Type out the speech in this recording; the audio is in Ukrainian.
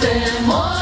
Це.